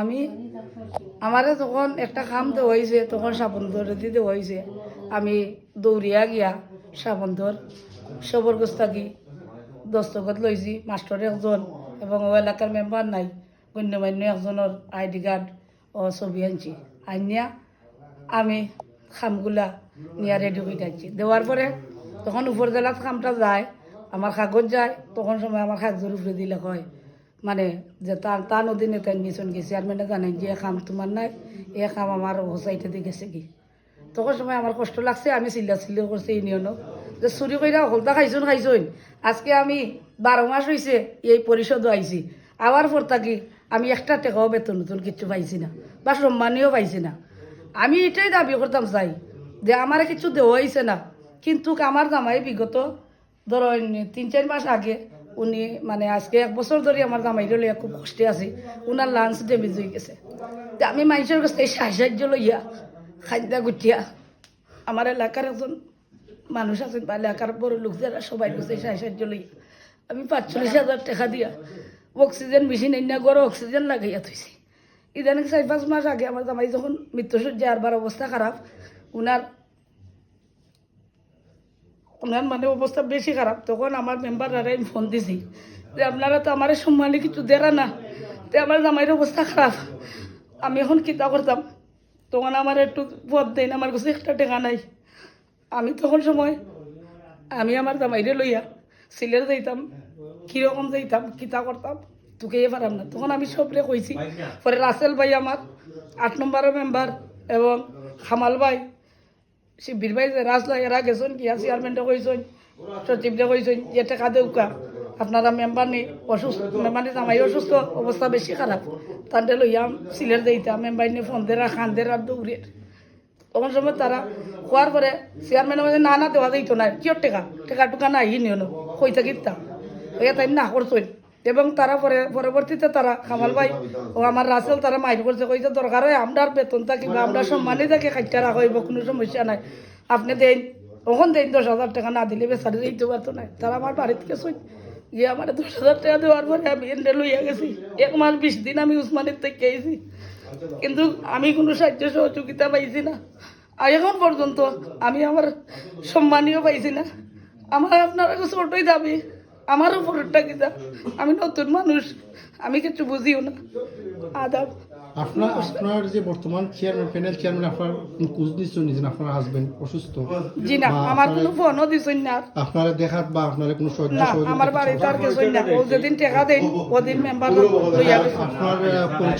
আমি আমারে যখন একটা কাম দেওয়া হয়েছে তখন সাবন্ধর দিতে হয়েছে আমি দৌড়িয়া গিয়া সাবন্ধর সবরগজ থাকি দস্তখত লইছি, মাস্টার একজন এবং ও এলাকার মেম্বার নাই, গণ্যমান্য একজনের আইডি কার্ড ও ছবি আনছি। আনিয়া আমি খামগুলা নিয়ে রেডি করে থাকছি দেওয়ার পরে তখন উপর জেলাত খামটা যায়, আমার কাগজ যায়, তখন সময় আমার কাগজের উপরে দিলে হয়। মানে যে তার তার অধীনে তাই নিচন গেছে। আর মানে জানেন যে কাম তোমার নাই এ কাম আমার হোসাইটে দিয়ে গেছে কি? তখন সময় আমার কষ্ট লাগছে, আমি চিল্লা চিল্লি করছি ইউনিয়নও যে চুরি কইরা হলতা খাইছুন খাইছুন। আজকে আমি বারো মাস হয়েছে এই পরিষদও আইছি। আবার পর থাকি আমি একটা টেকাও বেতন নতুন কিছু পাইছি না, বা সম্মানীয় পাইছি না। আমি এটাই দাবি করতাম চাই, যে আমার কিছু দেওয়া হয়েছে না। কিন্তু আমার জামাই বিগত, ধরেন, তিন, চার মাস আগে উনি মানে আজকে এক বছর ধরে আমার জামাই লইয়া খুব কষ্টে আছে। উনার লাঞ্চ ডেমেজ হয়ে গেছে। তা আমি মানুষের কাছ থেকে সাহায্য লইয়া খাদ্যা গুটিয়া আমার এলাকার একজন মানুষ আছেন বা এলাকার বড় লোক যারা সবাই কাছে সাহায্য লইয়া আমি পাঁচচল্লিশ হাজার টাকা দিয়া। অক্সিজেন মেশিন এনে গড়ে অক্সিজেন লাগাইয়া থইছি ইদানিং চার পাঁচ মাস আগে আমার জামাই যখন মৃত্যুসজ্জা আরবার অবস্থা খারাপ উনার ওনার মানে অবস্থা বেশি খারাপ। তখন আমার মেম্বাররা আমি ফোন দিছি, যে আপনারা তো আমার সম্মানে কিছু দেরা না তো আমার জামাইয়ের অবস্থা খারাপ, আমি এখন কিতা করতাম? তখন আমার একটু পথ দেন, আমার কাছে একটা টেকা নাই। আমি তখন সময় আমি আমার জামাইরে লইয়া সিলেট যাইতাম, কীরকম যাইতাম, কিতা করতাম তোকে এ পারাম না। তখন আমি সবরে কইছি, পরে রাসেল ভাই আমার, আট নম্বরের মেম্বার এবং খামাল ভাই শিবির ভাই যে রাজলা এরা গেছেন কি চেয়ারম্যানটা কইছেন সচিবটা কইছেন যে টাকা দেউকা আপনারা মেম্বার নেই অসুস্থ মানে জামাই অসুস্থ অবস্থা বেশি খারাপ তান্তে লইয়াম সিলেট দিতাম মেম্বার নিয়ে ফোন দেরা খান দেরা দৌড়ে তখন সময় তারা খোয়ার পরে চেয়ারম্যান বলে না না দেওয়া যাইতো না কিয় টেকা? টেকা টুকা নাই নিও না কই থাকিতা ওই তাই না করছই এবং তারা পরে পরবর্তীতে তারা কামাল ভাই ও আমার রাসেল তারা মাইর করছে, কইছে, দরকার হয় আমরার বেতন থাকি বা আমরা সম্মানে থাকি খাইটা রাখা হইব কোনো সমস্যা নাই। আপনি দেন তখন দেন, দশ হাজার টাকা না দিলে বেচারে দিতে পারতো না তারা আমার বাড়িতে গেছই গিয়ে আমার দশ হাজার টাকা দেওয়ার পরে আমি এনে লইয়া গেছি। এক মাস বিশ দিন আমি উসমানের থেকে গেছি কিন্তু আমি কোনো সাহায্য সহযোগিতা পাইছি না। আর এখন পর্যন্ত আমি আমার সম্মানীয় পাইছি না। আমার আপনার কাছে ওটাই দাবি। আমার উপরটা কি আমি নতুন মানুষ আমি কিছু বুঝিও না। আদাব। আপনার আপনার যে বর্তমান চেয়ারম্যান প্যানেল চেয়ারম্যান আপনার কুজ নিশ্চয় নিয়েছেন আপনার হাজবেন্ড অসুস্থ? জি না আমার কোনো ফোনও দিছেন না। আপনারা দেখাত বা আপনার কোনো সাহায্য না সহযোগিতা আমার বাড়িতে আর কিছুই না। ও যেদিন টাকা দেন ওদিন মেম্বার আপনার